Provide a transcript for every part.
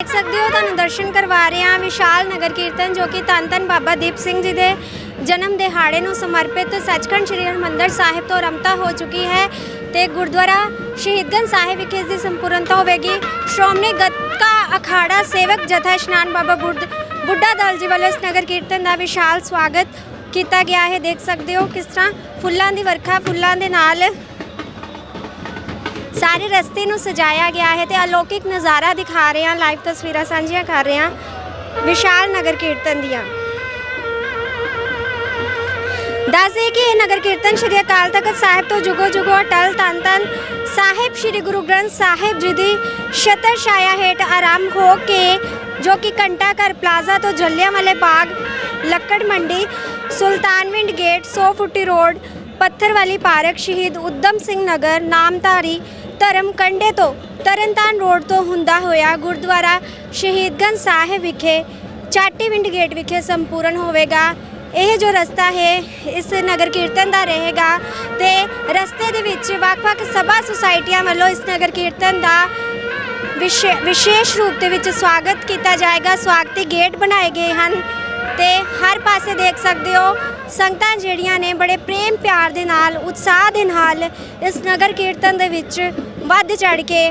ਦੇਖ ਸਕਦੇ ਹੋ, ਤੁਹਾਨੂੰ ਦਰਸ਼ਨ ਕਰਵਾ ਰਹੇ ਹਾਂ ਵਿਸ਼ਾਲ ਨਗਰ ਕੀਰਤਨ ਜੋ ਕਿ ਧੰਨ ਧੰਨ ਬਾਬਾ ਦੀਪ ਸਿੰਘ ਜੀ ਦੇ ਜਨਮ ਦਿਹਾੜੇ ਨੂੰ ਸਮਰਪਿਤ ਸੱਚਖੰਡ ਸ੍ਰੀ ਹਰਿਮੰਦਰ ਸਾਹਿਬ ਤੋਂ ਰਮਤਾ ਹੋ ਚੁੱਕੀ ਹੈ ਤੇ ਗੁਰਦੁਆਰਾ ਸ਼ਹੀਦਗੰਜ ਸਾਹਿਬ ਵਿਖੇ ਇਸ ਦੀ ਸੰਪੂਰਨਤਾ ਹੋਵੇਗੀ। ਸ਼੍ਰੋਮਣੀ ਗੱਤਕਾ ਅਖਾੜਾ ਸੇਵਕ ਜਥਾ ਇਸ਼ਨਾਨ ਬਾਬਾ ਬੁੱਢ ਬੁੱਢਾ ਦਲ ਜੀ ਵੱਲੋਂ ਇਸ ਨਗਰ ਕੀਰਤਨ ਦਾ ਵਿਸ਼ਾਲ ਸਵਾਗਤ ਕੀਤਾ ਗਿਆ ਹੈ। ਦੇਖ ਸਕਦੇ ਹੋ ਕਿਸ ਤਰ੍ਹਾਂ ਫੁੱਲਾਂ ਦੀ ਵਰਖਾ, ਫੁੱਲਾਂ ਦੇ ਨਾਲ ਸਾਰੇ ਰਸਤੇ ਨੂੰ ਸਜਾਇਆ ਗਿਆ ਹੈ ਤੇ ਅਲੌਕਿਕ ਨਜ਼ਾਰਾ ਦਿਖਾ ਰਹੇ ਹਾਂ ਲਾਈਵ ਤਸਵੀਰਾਂ ਸਾਂਝੀਆਂ ਕਰ ਰਹੇ ਹਾਂ ਵਿਸ਼ਾਲ ਨਗਰ ਕੀਰਤਨ ਦੀਆਂ। ਦੱਸਦੇ ਕਿ ਇਹ ਨਗਰ ਕੀਰਤਨ ਸ਼੍ਰੀ ਅਕਾਲ ਤਖਤ ਸਾਹਿਬ ਤੋਂ ਜੁਗੋ ਜੁਗੋ ਅਟਲ ਤਨ ਤਨ ਸਾਹਿਬ ਸ਼੍ਰੀ ਗੁਰੂ ਗ੍ਰੰਥ ਸਾਹਿਬ ਜੀ ਦੀ ਛਤਰ ਛਾਇਆ ਹੇਠ ਆਰੰਭ ਹੋ ਕੇ ਜੋ ਕਿ ਘੰਟਾ ਘਰ ਪਲਾਜ਼ਾ ਤੋਂ ਜੱਲਿਆਂਵਾਲੇ ਬਾਗ, ਲੱਕੜ ਮੰਡੀ ਸੁਲਤਾਨਵਿੰਡ ਗੇਟ 100 ਫੁੱਟੀ ਰੋਡ, ਪੱਥਰ ਵਾਲੀ ਪਾਰਕ ਸ਼ਹੀਦ ਉਦਮ ਸਿੰਘ ਨਗਰ, ਨਾਮਧਾਰੀ ਧਰਮ ਕੰਡੇ ਤੋਂ ਤਰਨਤਾਰਨ ਰੋਡ ਤੋਂ ਹੁੰਦਾ ਹੋਇਆ ਗੁਰਦੁਆਰਾ ਸ਼ਹੀਦਗੰਜ ਸਾਹਿਬ ਵਿਖੇ ਚਾਟੀ ਚਾਟੀਵਿੰਡ ਗੇਟ ਵਿਖੇ ਸੰਪੂਰਨ ਹੋਵੇਗਾ। ਇਹ ਜੋ ਰਸਤਾ ਹੈ, ਇਸ ਨਗਰ ਕੀਰਤਨ ਦਾ ਰਹੇਗਾ ਤੇ ਰਸਤੇ ਦੇ ਵਿੱਚ ਵੱਖ-ਵੱਖ ਸਭਾ ਸੁਸਾਇਟੀਆਂ ਵੱਲੋਂ ਇਸ ਨਗਰ ਕੀਰਤਨ ਦਾ ਵਿਸ਼ੇ- ਵਿਸ਼ੇਸ਼ ਰੂਪ ਦੇ ਵਿੱਚ ਸਵਾਗਤ ਕੀਤਾ ਜਾਏਗਾ। ਸਵਾਗਤੀ ਗੇਟ ਬਣਾਏ ਗਏ ਹਨ। ਤੇ ਹਰ ਪਾਸੇ ਦੇਖ ਸਕਦੇ ਹੋ ਸੰਗਤਾਂ ਜਿਹੜੀਆਂ ਨੇ ਬੜੇ ਪ੍ਰੇਮ ਪਿਆਰ ਦੇ ਨਾਲ, ਉਤਸ਼ਾਹ ਦੇ ਨਾਲ ਇਸ ਨਗਰ ਕੀਰਤਨ ਦੇ ਵਿੱਚ ਵੱਧ ਚੜ ਕੇ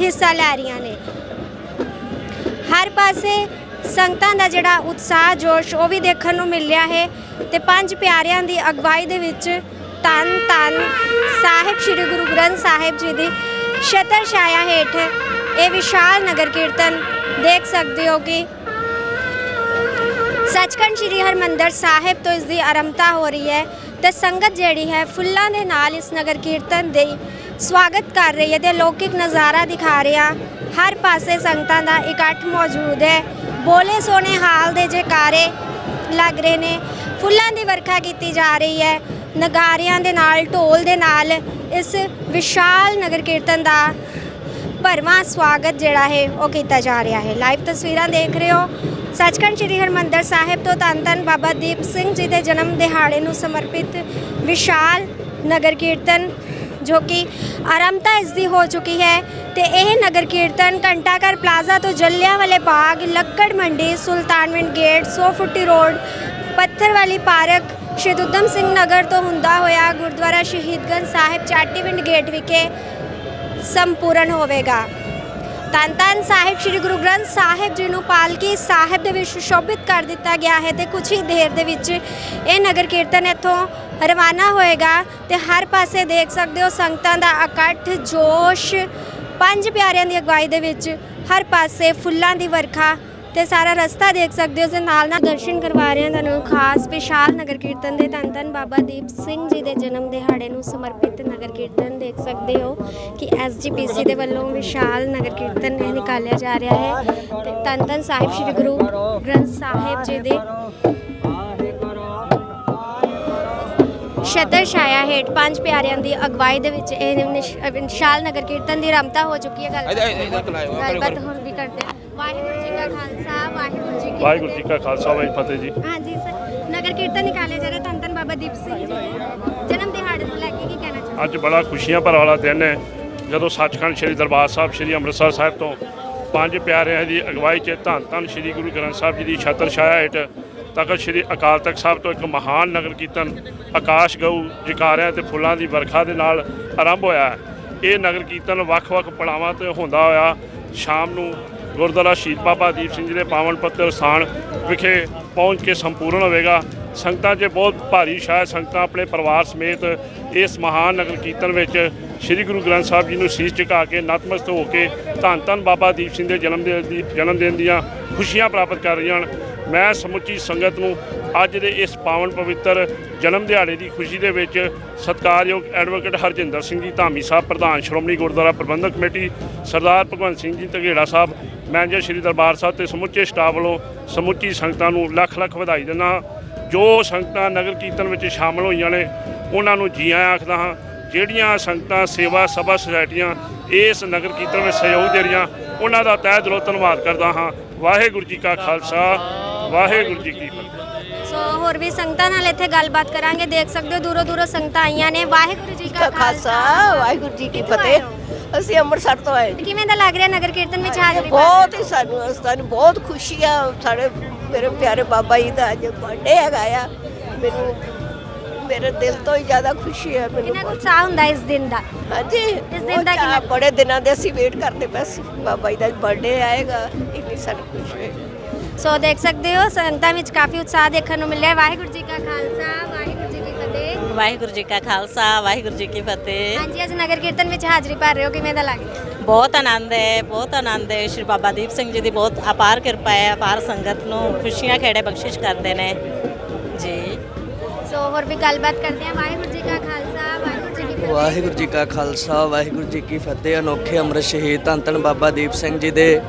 ਹਿੱਸਾ ਲੈ ਰਹੀਆਂ ਨੇ। ਹਰ ਪਾਸੇ ਸੰਗਤਾਂ ਦਾ ਜਿਹੜਾ ਉਤਸ਼ਾਹ, ਜੋਸ਼, ਉਹ ਵੀ ਦੇਖਣ ਨੂੰ ਮਿਲ ਰਿਹਾ ਹੈ ਤੇ ਪੰਜ ਪਿਆਰਿਆਂ ਦੀ ਅਗਵਾਈ ਦੇ ਵਿੱਚ ਤਨ ਤਨ ਸਾਹਿਬ ਸ੍ਰੀ ਗੁਰੂ ਗ੍ਰੰਥ ਸਾਹਿਬ ਜੀ ਦੀ ਛਤਰ ਛਾਇਆ ਹੇਠ ਇਹ ਵਿਸ਼ਾਲ ਨਗਰ ਕੀਰਤਨ ਦੇਖ ਸਕਦੇ ਹੋ ਕਿ ਸੱਚਖੰਡ ਸ੍ਰੀ ਹਰਮੰਦਰ ਸਾਹਿਬ ਤੋਂ ਇਸ ਦੀ ਆਰੰਭਤਾ ਹੋ ਰਹੀ ਹੈ ਤੇ ਸੰਗਤ ਜਿਹੜੀ ਹੈ ਫੁੱਲਾਂ ਦੇ ਨਾਲ ਇਸ ਨਗਰ ਕੀਰਤਨ ਦੇ ਸਵਾਗਤ ਕਰ ਰਹੀ ਹੈ ਤੇ ਲੌਕਿਕ ਨਜ਼ਾਰਾ ਦਿਖਾ ਰਿਹਾ। ਹਰ ਪਾਸੇ ਸੰਗਤਾਂ ਦਾ ਇਕੱਠ ਮੌਜੂਦ ਹੈ। ਬੋਲੇ ਸੋਨੇ ਹਾਲ ਦੇ ਜੈਕਾਰੇ ਲੱਗ ਰਹੇ ਨੇ। ਫੁੱਲਾਂ ਦੀ ਵਰਖਾ ਕੀਤੀ ਜਾ ਰਹੀ ਹੈ। ਨਗਾਰਿਆਂ ਦੇ ਨਾਲ, ਢੋਲ ਦੇ ਨਾਲ ਇਸ ਵਿਸ਼ਾਲ ਨਗਰ ਕੀਰਤਨ ਦਾ ਭਰਵਾਂ ਸਵਾਗਤ ਜਿਹੜਾ ਹੈ ਉਹ ਕੀਤਾ ਜਾ ਰਿਹਾ ਹੈ। ਲਾਈਵ ਤਸਵੀਰਾਂ ਦੇਖ ਰਹੇ ਹੋ। ਸੱਚਖੰਡ ਸ੍ਰੀ ਹਰਮੰਦਰ ਸਾਹਿਬ ਤੋਂ ਤਨ ਧੰਨ ਬਾਬਾ ਦੀਪ ਸਿੰਘ ਜੀ ਦੇ ਜਨਮ ਦਿਹਾੜੇ ਨੂੰ ਸਮਰਪਿਤ ਵਿਸ਼ਾਲ ਨਗਰ ਕੀਰਤਨ ਜੋ ਕਿ ਆਰੰਭਤਾ ਇਸ ਦੀ ਹੋ ਚੁੱਕੀ ਹੈ ਤੇ ਇਹ ਨਗਰ ਕੀਰਤਨ ਘੰਟਾਘਰ ਪਲਾਜ਼ਾ ਤੋਂ ਜੱਲਿਆਂਵਾਲੇ ਬਾਗ, ਲੱਕੜ ਮੰਡੀ, ਸੁਲਤਾਨਵਿੰਡ ਗੇਟ 100 ਫੁੱਟੀ ਰੋਡ ਪੱਥਰ ਵਾਲੀ ਪਾਰਕ, ਸ਼ਹੀਦ ਊਧਮ ਸਿੰਘ ਨਗਰ ਤੋਂ ਹੁੰਦਾ ਹੋਇਆ ਗੁਰਦੁਆਰਾ ਸ਼ਹੀਦਗੰਜ ਸਾਹਿਬ, ਚਾਟੀਵਿੰਡ ਗੇਟ ਵਿਖੇ ਸੰਪੂਰਨ ਹੋਵੇਗਾ ਧੰਨ ਧੰਨ ਸਾਹਿਬ ਸ੍ਰੀ ਗੁਰੂ ਗ੍ਰੰਥ ਸਾਹਿਬ ਜੀ ਨੂੰ ਪਾਲਕੀ ਸਾਹਿਬ ਦੇ ਵਿੱਚ ਸ਼ੋਭਿਤ ਕਰ ਦਿੱਤਾ ਗਿਆ ਹੈ ਤੇ ਕੁਝ ਹੀ ਦੇਰ ਦੇ ਵਿੱਚ ਇਹ ਨਗਰ ਕੀਰਤਨ ਇੱਥੋਂ ਰਵਾਨਾ ਹੋਏਗਾ ਤੇ ਹਰ ਪਾਸੇ ਦੇਖ ਸਕਦੇ ਹੋ ਸੰਗਤਾਂ ਦਾ ਇਕੱਠ ਜੋਸ਼ ਪੰਜ ਪਿਆਰਿਆਂ ਦੀ ਅਗਵਾਈ ਦੇ ਵਿੱਚ ਹਰ ਪਾਸੇ ਫੁੱਲਾਂ ਦੀ ਵਰਖਾ ਤੇ ਸਾਰਾ ਰਸਤਾ ਦੇਖ ਸਕਦੇ ਹੋ ਦੇ ਨਾਲ ਨਾਲ ਦਰਸ਼ਨ ਕਰਵਾ ਰਹੇ ਹਾਂ ਤੁਹਾਨੂੰ ਖਾਸ ਵਿਸ਼ਾਲ ਨਗਰ ਕੀਰਤਨ ਦੇ ਧੰਨ ਧੰਨ ਬਾਬਾ ਦੀਪ ਸਿੰਘ ਜੀ ਦੇ ਜਨਮ ਦਿਹਾੜੇ ਨੂੰ ਸਮਰਪਿਤ ਨਗਰ ਕੀਰਤਨ ਦੇਖ ਸਕਦੇ ਹੋ ਕਿ ਐਸਜੀਪੀਸੀ ਦੇ ਵੱਲੋਂ ਵਿਸ਼ਾਲ ਨਗਰ ਕੀਰਤਨ ਇਹ ਨਿਕਾਲਿਆ ਜਾ ਰਿਹਾ ਹੈ ਤੇ ਧੰਨ ਧੰਨ ਸਾਹਿਬ ਸ੍ਰੀ ਗੁਰੂ ਗ੍ਰੰਥ ਸਾਹਿਬ ਜੀ ਦੇ ਛਤਰ ਛਾਇਆ ਹੇਠ ਪੰਜ ਪਿਆਰਿਆਂ ਦੀ ਅਗਵਾਈ ਦੇ ਵਿੱਚ ਇਹ ਵਿਸ਼ਾਲ ਨਗਰ ਕੀਰਤਨ ਦੀ ਰਮਤਾ ਹੋ ਚੁੱਕੀ ਹੈ ਗੱਲ ਗੱਲਬਾਤ। ਹੁਣ ਵੀ ਕਰਦੇ ਹਾਂ ਵਾਹਿਗੁਰੂ ਜੀ ਕਾ ਖਾਲਸਾ ਵਾਹਿਗੁਰੂ ਜੀ ਕੀ ਵਾਹਿਗੁਰੂ ਜੀ ਕਾ ਖਾਲਸਾ ਵਾਹਿਗੁਰੂ ਜੀ ਕੀ ਫਤਿਹ ਜੀ। ਹਾਂਜੀ ਸਰ ਨਗਰ ਕੀਰਤਨ ਨਿਕਾਲਿਆ ਜਾ ਰਿਹਾ ਧੰਨ ਧੰਨ ਬਾਬਾ ਦੀਪ ਸਿੰਘ ਜੀ। ਦੇ ਜਨਮ ਦਿਹਾੜੇ ਨੂੰ ਲੈ ਕੇ ਕੀ ਕਹਿਣਾ ਚਾਹੁੰਦੇ ਅੱਜ ਬੜਾ ਖੁਸ਼ੀਆਂ ਭਰਾ ਵਾਲਾ ਦਿਨ ਹੈ। ਜਦੋਂ ਸੱਚਖੰਡ ਸ੍ਰੀ ਦਰਬਾਰ ਸਾਹਿਬ ਸ੍ਰੀ ਅੰਮ੍ਰਿਤਸਰ ਸਾਹਿਬ ਤੋਂ ਪੰਜ ਪਿਆਰਿਆਂ ਦੀ ਅਗਵਾਈ 'ਚ ਧੰਨ ਧੰਨ ਸ੍ਰੀ ਗੁਰੂ ਗ੍ਰੰਥ ਸਾਹਿਬ ਜੀ ਦੀ ਛਤਰ ਛਾਇਆ ਹੇਠ ਤਖਤ ਸ੍ਰੀ ਅਕਾਲ ਤਖਤ ਸਾਹਿਬ ਤੋਂ ਇੱਕ ਮਹਾਨ ਨਗਰ ਕੀਰਤਨ ਆਕਾਸ਼ ਗਊ ਜਕਾਰਿਆਂ ਤੇ ਫੁੱਲਾਂ ਦੀ ਵਰਖਾ ਦੇ ਨਾਲ ਆਰੰਭ ਹੋਇਆ ਇਹ ਨਗਰ ਕੀਰਤਨ ਵੱਖ-ਵੱਖ ਪੜਾਵਾਂ ਤੇ ਹੁੰਦਾ ਹੋਇਆ। ਸ਼ਾਮ ਨੂੰ ਗੁਰਦੁਆਰਾ ਸ਼ਹੀਦ ਬਾਬਾ ਦੀਪ ਸਿੰਘ ਜੀ ਦੇ ਪਾਵਨ ਪੱਤਰ ਸਥਾਨ ਵਿਖੇ ਪਹੁੰਚ ਕੇ ਸੰਪੂਰਨ ਹੋਵੇਗਾ। ਸੰਗਤਾਂ 'ਚ ਬਹੁਤ ਭਾਰੀ ਸ਼ਾਇਦ ਸੰਗਤਾਂ ਆਪਣੇ ਪਰਿਵਾਰ ਸਮੇਤ ਇਸ ਮਹਾਨ ਨਗਰ ਕੀਰਤਨ ਵਿੱਚ ਸ੍ਰੀ ਗੁਰੂ ਗ੍ਰੰਥ ਸਾਹਿਬ ਜੀ ਨੂੰ ਸੀਸ ਝੁਕਾ ਕੇ ਨਤਮਸਤ ਹੋ ਕੇ ਧੰਨ ਧੰਨ ਬਾਬਾ ਦੀਪ ਸਿੰਘ ਦੇ ਜਨਮ ਦਿਨ ਦੀ, ਜਨਮ ਦਿਨ ਦੀਆਂ ਖੁਸ਼ੀਆਂ ਪ੍ਰਾਪਤ ਕਰ ਰਹੀਆਂ ਹਨ। ਮੈਂ ਸਮੁੱਚੀ ਸੰਗਤ ਨੂੰ ਅੱਜ ਦੇ ਇਸ ਪਾਵਨ ਪਵਿੱਤਰ ਜਨਮ ਦਿਹਾੜੇ ਦੀ ਖੁਸ਼ੀ ਦੇ ਵਿੱਚ ਸਤਿਕਾਰਯੋਗ ਐਡਵੋਕੇਟ ਹਰਜਿੰਦਰ ਸਿੰਘ ਜੀ, ਧਾਮੀ ਸਾਹਿਬ ਪ੍ਰਧਾਨ, ਸ਼੍ਰੋਮਣੀ ਗੁਰਦੁਆਰਾ ਪ੍ਰਬੰਧਕ ਕਮੇਟੀ, ਸਰਦਾਰ ਭਗਵੰਤ ਸਿੰਘ ਜੀ, ਧਗੇੜਾ ਸਾਹਿਬ ਮੈਨੇਜਰ ਸ਼੍ਰੀ ਦਰਬਾਰ ਸਾਹਿਬ ਤੇ ਸਮੁੱਚੇ ਸਟਾਫ ਵੱਲੋਂ ਸਮੁੱਚੀ ਸੰਗਤਾਂ ਨੂੰ ਲੱਖ ਲੱਖ ਵਧਾਈ ਦਿੰਦਾ ਹਾਂ। ਜੋ ਸੰਗਤਾਂ ਨਗਰ ਕੀਰਤਨ ਵਿੱਚ ਸ਼ਾਮਲ ਹੋਈਆਂ ਨੇ ਉਹਨਾਂ ਨੂੰ ਜੀ ਆਇਆਂ ਆਖਦਾ ਹਾਂ ਜਿਹੜੀਆਂ ਸੰਗਤਾਂ ਸੇਵਾ ਸਭਾ ਸੁਸਾਇਟੀਆਂ ਇਸ ਨਗਰ ਕੀਰਤਨ ਵਿੱਚ ਸਹਿਯੋਗ ਦੇ ਰਹੀਆਂ ਉਹਨਾਂ ਦਾ ਤਹਿ ਦਿਲੋਂ ਧੰਨਵਾਦ ਕਰਦਾ ਹਾਂ। ਵਾਹਿਗੁਰੂ ਜੀ ਕਾ ਖਾਲਸਾ ਵਾਹਿਗੁਰੂ ਜੀ ਕੀ ਫਤਿਹ। ਸੋ ਹੋਰ ਵੀ ਸੰਗਤਾਂ ਨਾਲ ਇੱਥੇ ਗੱਲਬਾਤ ਕਰਾਂਗੇ ਦੇਖ ਸਕਦੇ ਹੋ ਦੂਰੋਂ ਦੂਰੋਂ ਸੰਗਤਾਂ ਆਈਆਂ ਨੇ। ਵਾਹਿਗੁਰੂ ਜੀ ਕਾ ਖਾਲਸਾ ਵਾਹਿਗੁਰੂ ਜੀ ਕੀ ਫਤਿਹ? ਅਸੀਂ ਅੰਮ੍ਰਿਤਸਰ ਤੋਂ ਆਏ। ਕਿਵੇਂ ਦਾ ਲੱਗ ਰਿਹਾ ਨਗਰ ਕੀਰਤਨ ਵਿੱਚ ਹਾਜ਼ਰੀ ਬਹੁਤ ਹੀ ਸਾਨੂੰ ਸਾਨੂੰ ਬਹੁਤ ਖੁਸ਼ੀ ਆ। ਸਾਡੇ ਮੇਰੇ ਪਿਆਰੇ ਬਾਬਾ ਜੀ ਦਾ ਅੱਜ ਬਰਥਡੇ ਹੈਗਾ ਆ। ਮੈਨੂੰ ਮੇਰੇ ਦਿਲ ਤੋਂ ਹੀ ਜ਼ਿਆਦਾ ਖੁਸ਼ੀ ਹੈ ਮੈਨੂੰ ਕਿੰਨਾ ਕੁ ਉਤਸ਼ਾਹ ਹੁੰਦਾ ਇਸ ਦਿਨ ਦਾ? ਹਾਂਜੀ ਇਸ ਦਿਨ ਦਾ ਕਿੰਨਾ- ਬੜੇ ਦਿਨਾਂ ਦੇ ਅਸੀਂ ਵੇਟ ਕਰਦੇ ਪਏ ਸੀ। ਬਾਬਾ ਜੀ ਦਾ ਬਰਥਡੇ ਆਏਗਾ ਇੰਨੀ ਸਾਨੂੰ ਖੁਸ਼ੀ ਹੈ ਸੋ ਦੇਖ ਸਕਦੇ ਹੋ ਸੰਗਤਾਂ ਵਿੱਚ ਕਾਫੀ ਉਤਸ਼ਾਹ ਦੇਖਣ ਨੂੰ ਮਿਲਿਆ। ਵਾਹਿਗੁਰੂ ਜੀ ਕਾ ਖਾਲਸਾ ਵਾਹਿਗੁਰੂ ਜੀ ਕੀ ਖਾਲਸਾ ਵਾਹਿਗੁਰੂ ਜੀ ਕੀ ਫਤਿਹ। ਹਾਂਜੀ ਅੱਜ ਨਗਰ ਕੀਰਤਨ ਵਿੱਚ ਹਾਜ਼ਰੀ ਭਰ ਰਹੇ ਹੋ ਕਿਵੇਂ ਦਾ ਲੱਗ ਰਿਹਾ? ਬਹੁਤ ਆਨੰਦ ਹੈ ਬਹੁਤ ਆਨੰਦ ਹੈ। ਸ਼੍ਰੀ ਬਾਬਾ ਦੀਪ ਸਿੰਘ ਜੀ ਦੀ ਬਹੁਤ ਅਪਾਰ ਕਿਰਪਾ ਹੈ ਅਪਾਰ ਸੰਗਤ ਨੂੰ ਖੁਸ਼ੀਆਂ ਖੇੜੇ ਬਖਸ਼ਿਸ਼ ਕਰਦੇ ਨੇ। ਜੀ। ਸੋ ਹੋਰ ਵੀ ਗੱਲਬਾਤ ਕਰਦੇ ਹਾਂ। ਵਾਹਿਗੁਰੂ ਜੀ ਕਾ ਖਾਲਸਾ ਵਾਹਿਗੁਰੂ ਜੀ ਕੀ ਫਤਿਹ। ਵਾਹਿਗੁਰੂ ਜੀ ਕਾ ਖਾਲਸਾ ਵਾਹਿਗੁਰੂ ਜੀ ਕੀ ਫਤਿਹ। ਅਨੋਖੇ ਅੰਮ੍ਰਿਤ ਸ਼ਹੀਦ ਧੰਨ ਧੰਨ ਬਾਬਾ ਦੀਪ ਸਿੰਘ ਜੀ ਦੇ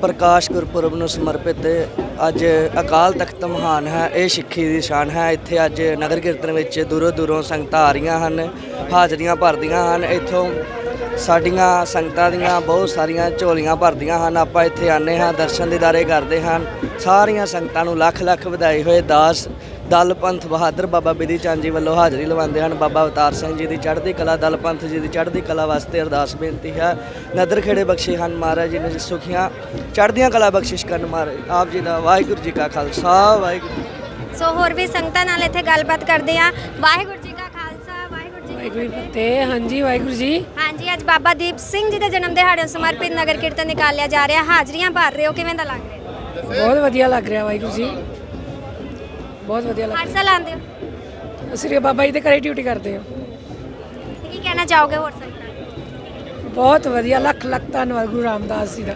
ਪ੍ਰਕਾਸ਼ ਗੁਰਪੁਰਬ ਨੂੰ ਸਮਰਪਿਤ ਅੱਜ ਅਕਾਲ ਤਖਤ ਮਹਾਨ ਹੈ, ਇਹ ਸਿੱਖੀ ਦੀ ਸ਼ਾਨ ਹੈ। ਇੱਥੇ ਅੱਜ ਨਗਰ ਕੀਰਤਨ ਵਿੱਚ ਦੂਰੋਂ ਦੂਰੋਂ ਸੰਗਤਾਂ ਆ ਰਹੀਆਂ ਹਨ, ਹਾਜ਼ਰੀਆਂ ਭਰਦੀਆਂ ਹਨ। ਇੱਥੋਂ ਸਾਡੀਆਂ ਸੰਗਤਾਂ ਦੀਆਂ ਬਹੁਤ ਸਾਰੀਆਂ ਝੋਲੀਆਂ ਭਰਦੀਆਂ ਹਨ। ਆਪਾਂ ਇੱਥੇ ਆਨੇ ਹਾਂ, ਦਰਸ਼ਨ ਦੀਦਾਰੇ ਕਰਦੇ ਹਨ ਸਾਰੀਆਂ ਸੰਗਤਾਂ ਨੂੰ ਲੱਖ ਲੱਖ ਵਧਾਈ ਹੋਏ ਦਾਸ ਦਲ ਪੰਥ ਬਹਾਦਰ ਬਾਬਾ ਬਿਧੀ ਚੰਦ ਜੀ ਵੱਲੋਂ ਹਾਜ਼ਰੀ ਲਵਾਉਂਦੇ ਹਨ। ਬਾਬਾ ਅਵਤਾਰ ਸਿੰਘ ਜੀ ਦੀ ਚੜ੍ਹਦੀ ਕਲਾ ਦਲ ਪੰਥ ਜੀ ਦੀ ਚੜ੍ਹਦੀ ਕਲਾ ਵਾਸਤੇ ਅਰਦਾਸ ਬੇਨਤੀ ਹੈ। ਨਦਰ ਖੇੜੇ ਬਖਸ਼ੇ ਹਨ ਮਹਾਰਾਜ ਜੀ ਨੇ ਸੁਖੀਆਂ। ਚੜ੍ਹਦੀਆਂ ਕਲਾ ਬਖਸ਼ਿਸ਼ ਕਰਨ ਮਹਾਰਾਜ। ਆਪ ਜੀ ਦਾ ਵਾਹਿਗੁਰੂ ਜੀ ਕਾ ਖਾਲਸਾ, ਵਾਹਿਗੁਰੂ ਸੋ ਹੋਰ ਵੀ ਸੰਗਤਾਂ ਨਾਲ ਇੱਥੇ ਗੱਲਬਾਤ ਕਰਦੇ ਹਾਂ। ਵਾਹਿਗੁਰੂ ਜੀ ਵਾਹਿਗੁਰੂ ਜੀ ਕੀ ਫਤਿਹ। ਹਾਂਜੀ ਵਾਹਿਗੁਰੂ ਜੀ। ਹਾਂਜੀ ਅੱਜ ਬਾਬਾ ਦੀਪ ਸਿੰਘ ਜੀ ਦੇ ਜਨਮ ਦਿਹਾੜੇ ਨੂੰ ਸਮਰਪਿਤ ਨਗਰ ਕੀਰਤਨ ਨਿਕਾਲਿਆ ਜਾ ਰਿਹਾ। ਹਾਜ਼ਰੀਆਂ ਭਰ ਰਹੇ ਹੋ ਕਿਵੇਂ ਦਾ ਲੱਗ ਰਿਹਾ? ਬਹੁਤ ਵਧੀਆ ਲੱਗ ਰਿਹਾ ਵਾਹਿਗੁਰੂ ਜੀ। ਬਹੁਤ ਵਧੀਆ ਲੱਗ ਹਰ ਸਾਲ ਆਉਂਦੇ ਹੋ? ਰਿਹਾ ਸ੍ਰੀ ਬਾਬਾ ਜੀ ਦੇ ਘਰੇ ਡਿਊਟੀ ਕਰਦੇ ਹਾਂ। ਤੇ ਕੀ ਕਹਿਣਾ ਚਾਹੋਗੇ ਹੋਰ ਸੰਗਤਾਂ ਨੂੰ? ਬਹੁਤ ਵਧੀਆ। ਲੱਖ ਲੱਖ ਧੰਨਵਾਦ ਗੁਰੂ ਰਾਮਦਾਸ ਜੀ ਦਾ।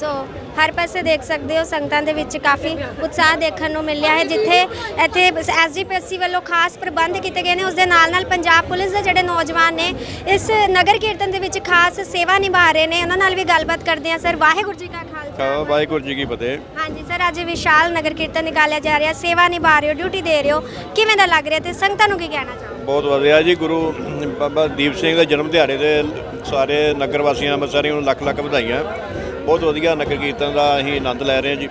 ਸੋ ਹਰ ਪਾਸੇ ਦੇਖ ਸਕਦੇ ਹੋ ਸੰਗਤਾਂ ਦੇ ਵਿੱਚ ਕਾਫੀ ਉਤਸ਼ਾਹ ਦੇਖਣ ਨੂੰ ਮਿਲਿਆ ਹੈ ਜਿੱਥੇ ਇੱਥੇ ਐਸਜੀਪੀਐਸਸੀ ਵੱਲੋਂ ਖਾਸ ਪ੍ਰਬੰਧ ਕੀਤੇ ਗਏ ਨੇ। ਉਸ ਦੇ ਨਾਲ ਨਾਲ ਪੰਜਾਬ ਪੁਲਿਸ ਦੇ ਜਿਹੜੇ ਨੌਜਵਾਨ ਨੇ ਇਸ ਨਗਰ ਕੀਰਤਨ ਦੇ ਵਿੱਚ ਖਾਸ ਸੇਵਾ ਨਿਭਾ ਰਹੇ ਨੇ। ਉਹਨਾਂ ਨਾਲ ਵੀ ਗੱਲਬਾਤ ਕਰਦੇ ਹਾਂ। ਸਰ ਵਾਹਿਗੁਰੂ ਜੀ ਕਾ ਖਾਲਸਾ। ਵਾਹਿਗੁਰੂ ਜੀ ਕੀ ਫਤਿਹ। ਹਾਂਜੀ ਸਰ ਅੱਜ ਵਿਸ਼ਾਲ ਨਗਰ ਕੀਰਤਨ ਨਿਕਾਲਿਆ ਜਾ ਰਿਹਾ। ਸੇਵਾ ਨਿਭਾ ਰਹੇ ਹੋ ਡਿਊਟੀ ਦੇ ਰਹੇ ਹੋ। ਕਿਵੇਂ ਦਾ ਲੱਗ ਰਿਹਾ ਤੇ ਸੰਗਤਾਂ ਨੂੰ ਕੀ ਕਹਿਣਾ ਚਾਹੋਗੇ? ਬਹੁਤ ਵਧੀਆ ਜੀ। ਗੁਰੂ ਬਾਬਾ ਦੀਪ ਸਿੰਘ ਦੇ ਜਨਮ ਦਿਹਾੜੇ ਦੇ ਸਾਰੇ ਨਗਰ ਵਾਸੀਆਂ ਅੰਮ੍ਰਿਤਸਰੀਆਂ ਨੂੰ ਲੱਖ ਲੱਖ ਵਧਾਈਆਂ। ਬਹੁਤ ਵਧੀਆ ਨਗਰ ਕੀਰਤਨ ਦਾ ਅਸੀਂ ਆਨੰਦ ਲੈ ਰਹੇ ਹਾਂ ਜੀ।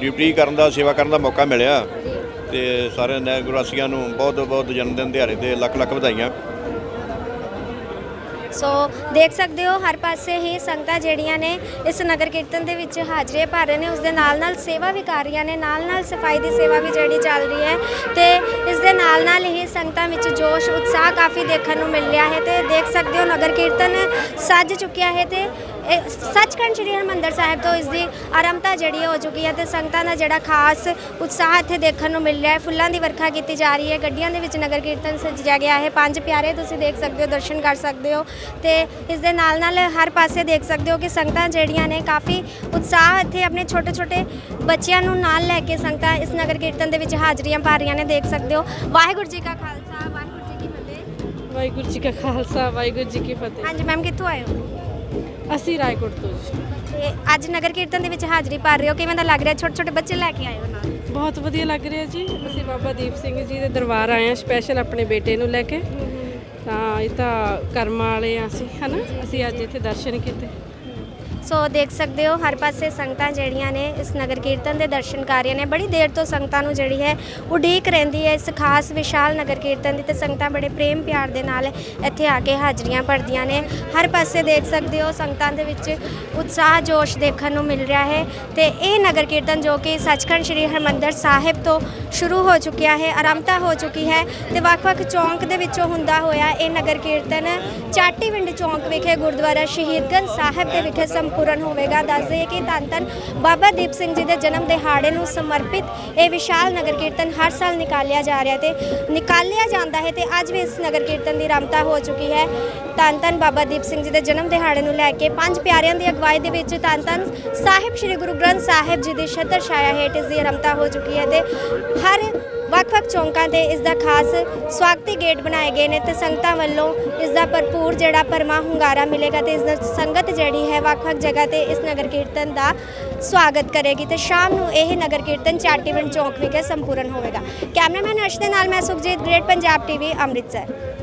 ਡਿਊਟੀ ਕਰਨ ਦਾ, ਸੇਵਾ ਕਰਨ ਦਾ ਮੌਕਾ ਮਿਲਿਆ ਤੇ ਸਾਰੇ ਨਗਰ ਨੂੰ ਬਹੁਤ ਬਹੁਤ ਜਨਮ ਦਿਨ ਦਿਹਾੜੇ ਦੇ ਲੱਖ ਲੱਖ ਵਧਾਈਆਂ। ਸੋ ਦੇਖ ਸਕਦੇ ਹੋ, ਹਰ ਪਾਸੇ ਹੀ ਸੰਗਤਾਂ ਜਿਹੜੀਆਂ ਨੇ ਇਸ ਨਗਰ ਕੀਰਤਨ ਦੇ ਵਿੱਚ ਹਾਜ਼ਰੀ ਭਰ ਰਹੇ ਨੇ। ਉਸ ਦੇ ਨਾਲ ਨਾਲ ਸੇਵਾ ਵੀ ਕਰ ਰਹੀਆਂ ਨੇ, ਨਾਲ ਨਾਲ ਸਫ਼ਾਈ ਦੀ ਸੇਵਾ ਵੀ ਜਿਹੜੀ ਚੱਲ ਰਹੀ ਹੈ ਤੇ ਇਸ ਦੇ ਨਾਲ ਨਾਲ ਹੀ ਸੰਗਤਾਂ ਵਿੱਚ ਜੋਸ਼, ਉਤਸ਼ਾਹ ਕਾਫੀ ਦੇਖਣ ਨੂੰ ਮਿਲ ਰਿਹਾ ਹੈ ਤੇ ਦੇਖ ਸਕਦੇ ਹੋ, ਨਗਰ ਕੀਰਤਨ ਸੱਜ ਚੁੱਕਿਆ ਹੈ ਤੇ ਸੱਚਖੰਡ ਸ੍ਰੀ ਹਰਿਮੰਦਰ ਸਾਹਿਬ ਤੋਂ ਇਸ ਦੀ ਆਰੰਭਤਾ ਜਿਹੜੀ ਹੈ ਚੁੱਕੀ ਹੈ ਤੇ ਸੰਗਤਾਂ ਦਾ ਜਿਹੜਾ ਖਾਸ ਉਤਸ਼ਾਹ ਇੱਥੇ ਦੇਖਣ ਨੂੰ ਮਿਲ ਰਿਹਾ ਹੈ। ਫੁੱਲਾਂ ਦੀ ਵਰਖਾ ਕੀਤੀ ਜਾ ਰਹੀ ਹੈ। ਗੱਡੀਆਂ ਦੇ ਵਿੱਚ ਨਗਰ ਕੀਰਤਨ ਸਜਿਆ ਗਿਆ ਹੈ। ਪੰਜ ਪਿਆਰੇ ਤੁਸੀਂ ਦੇਖ ਸਕਦੇ ਹੋ ਦਰਸ਼ਨ ਕਰ ਸਕਦੇ ਹੋ ਤੇ ਇਸ ਦੇ ਨਾਲ ਨਾਲ ਹਰ ਪਾਸੇ ਦੇਖ ਸਕਦੇ ਹੋ ਕਿ ਸੰਗਤਾਂ ਜਿਹੜੀਆਂ ਨੇ ਕਾਫੀ ਉਤਸ਼ਾਹ ਇੱਥੇ ਆਪਣੇ ਛੋਟੇ ਛੋਟੇ ਬੱਚਿਆਂ ਨੂੰ ਨਾਲ ਲੈ ਕੇ ਸੰਗਤਾਂ ਇਸ ਨਗਰ ਕੀਰਤਨ ਦੇ ਵਿੱਚ ਹਾਜ਼ਰੀਆਂ ਭਰ ਰਹੀਆਂ ਨੇ ਦੇਖ ਸਕਦੇ ਹੋ। ਵਾਹਿਗੁਰੂ ਜੀ ਕਾ ਖਾਲਸਾ ਵਾਹਿਗੁਰੂ ਜੀ ਕੀ ਫਤਿਹ। ਵਾਹਿਗੁਰੂ ਜੀ ਕਾ ਖਾਲਸਾ ਵਾਹਿਗੁਰੂ ਜੀ ਕੀ ਫਤਿਹ। ਹਾਂਜੀ ਮੈਮ ਕਿੱਥੋਂ ਆਏ ਹੋ? ਅਸੀਂ ਰਾਏਕੋਟ ਤੋਂ ਜੀ। ਤੇ ਅੱਜ ਨਗਰ ਕੀਰਤਨ ਦੇ ਵਿੱਚ ਹਾਜ਼ਰੀ ਭਰ ਰਹੇ ਹੋ ਕਿਵੇਂ ਦਾ ਲੱਗ ਰਿਹਾ? ਛੋਟੇ ਛੋਟੇ ਬੱਚੇ ਲੈ ਕੇ ਆਏ ਹੋ ਨਾਲ? ਬਹੁਤ ਵਧੀਆ ਲੱਗ ਰਿਹਾ ਜੀ। ਅਸੀਂ ਬਾਬਾ ਦੀਪ ਸਿੰਘ ਜੀ ਦੇ ਦਰਬਾਰ ਆਏ ਹਾਂ ਸਪੈਸ਼ਲ ਆਪਣੇ ਬੇਟੇ ਨੂੰ ਲੈ ਕੇ। ਤਾਂ ਇਹ ਤਾਂ ਕਰਮਾਂ ਵਾਲੇ ਆ ਅਸੀਂ ਹਨਾ? ਅਸੀਂ ਅੱਜ ਇੱਥੇ ਦਰਸ਼ਨ ਕੀਤੇ। ਸੋ ਦੇਖ ਸਕਦੇ ਹੋ, ਹਰ ਪਾਸੇ ਸੰਗਤਾਂ ਜਿਹੜੀਆਂ ਨੇ ਇਸ ਨਗਰ ਕੀਰਤਨ ਦੇ ਦਰਸ਼ਨ ਕਰ ਰਹੀਆਂ ਨੇ। ਬੜੀ ਦੇਰ ਤੋਂ ਸੰਗਤਾਂ ਨੂੰ ਜਿਹੜੀ ਹੈ, ਉਡੀਕ ਰਹਿੰਦੀ ਹੈ। ਇਸ ਖਾਸ ਵਿਸ਼ਾਲ ਨਗਰ ਕੀਰਤਨ ਦੀ ਤੇ ਸੰਗਤਾਂ ਬੜੇ ਪ੍ਰੇਮ ਪਿਆਰ ਦੇ ਨਾਲ ਇੱਥੇ ਆ ਕੇ ਹਾਜ਼ਰੀਆਂ ਭਰਦੀਆਂ ਨੇ। ਹਰ ਪਾਸੇ ਦੇਖ ਸਕਦੇ ਹੋ, ਸੰਗਤਾਂ ਦੇ ਵਿੱਚ ਉਤਸ਼ਾਹ ਜੋਸ਼ ਦੇਖਣ ਨੂੰ ਮਿਲ ਰਿਹਾ ਹੈ ਤੇ ਇਹ ਨਗਰ ਕੀਰਤਨ ਜੋ ਕਿ ਸੱਚਖੰਡ ਸ੍ਰੀ ਹਰਮੰਦਰ ਸਾਹਿਬ ਤੋਂ ਸ਼ੁਰੂ ਹੋ ਚੁੱਕਿਆ ਹੈ, ਆਰੰਭਤਾ ਹੋ ਚੁੱਕੀ ਹੈ ਤੇ ਵੱਖ-ਵੱਖ ਚੌਂਕ ਦੇ ਵਿੱਚੋਂ ਹੁੰਦਾ ਹੋਇਆ ਇਹ ਨਗਰ ਕੀਰਤਨ ਚਾਟੀਵਿੰਡ ਚੌਂਕ ਵਿਖੇ, ਗੁਰਦੁਆਰਾ ਸ਼ਹੀਦਗੰਜ ਸਾਹਿਬ ਦੇ ਵਿਖੇ ਪੂਰਨ ਹੋਵੇਗਾ। ਦੱਸ ਦਈਏ ਕਿ ਧੰਨ ਧੰਨ ਬਾਬਾ ਦੀਪ ਸਿੰਘ ਜੀ ਦੇ ਜਨਮ ਦਿਹਾੜੇ ਨੂੰ ਸਮਰਪਿਤ ਇਹ ਵਿਸ਼ਾਲ ਨਗਰ ਕੀਰਤਨ ਹਰ ਸਾਲ ਨਿਕਾਲਿਆ ਜਾ ਰਿਹਾ ਤੇ ਨਿਕਾਲਿਆ ਜਾਂਦਾ ਹੈ ਤੇ ਅੱਜ ਵੀ ਇਸ ਨਗਰ ਕੀਰਤਨ ਦੀ ਰਮਤਾ ਹੋ ਚੁੱਕੀ ਹੈ। ਧੰਨ ਧੰਨ ਬਾਬਾ ਦੀਪ ਸਿੰਘ ਜੀ ਦੇ ਜਨਮ ਦਿਹਾੜੇ ਨੂੰ ਲੈ ਕੇ ਪੰਜ ਪਿਆਰਿਆਂ ਦੀ ਅਗਵਾਈ ਦੇ ਵਿੱਚ ਧੰਨ ਧੰਨ ਸਾਹਿਬ ਸ੍ਰੀ ਗੁਰੂ ਗ੍ਰੰਥ ਸਾਹਿਬ ਜੀ ਦੀ ਛਤਰ ਛਾਇਆ ਹੇਠ ਇਸ ਦੀ ਰਮਤਾ ਹੋ ਚੁੱਕੀ ਹੈ ਤੇ ਹਰ ਵੱਖ-ਵੱਖ ਚੌਂਕਾਂ ਤੇ ਇਸ ਦਾ ਖਾਸ ਸਵਾਗਤੀ ਗੇਟ ਬਣਾਏ ਗਏ ਨੇ ਤੇ ਸੰਗਤਾਂ ਵੱਲੋਂ ਇਸ ਦਾ ਭਰਪੂਰ ਜਿਹੜਾ ਪਰਮਾ ਹੁੰਗਾਰਾ ਮਿਲੇਗਾ ਤੇ ਇਸ ਦਾ ਸੰਗਤ ਜਿਹੜੀ ਹੈ ਵੱਖ-ਵੱਖ ਜਗ੍ਹਾ ਤੇ ਇਸ ਨਗਰ ਕੀਰਤਨ ਦਾ ਸਵਾਗਤ ਕਰੇਗੀ ਤੇ ਸ਼ਾਮ ਨੂੰ ਇਹ ਨਗਰ ਕੀਰਤਨ ਚਾਟੀਵਿੰਡ ਚੌਂਕ ਵਿਖੇ ਸੰਪੂਰਨ ਹੋਵੇਗਾ। ਕੈਮਰਾਮੈਨ ਅਰਸ਼ ਦੇ ਨਾਲ ਮੈਂ ਸੁਖਜੀਤ, ਗ੍ਰੇਟ ਪੰਜਾਬ ਟੀਵੀ, ਅੰਮ੍ਰਿਤਸਰ।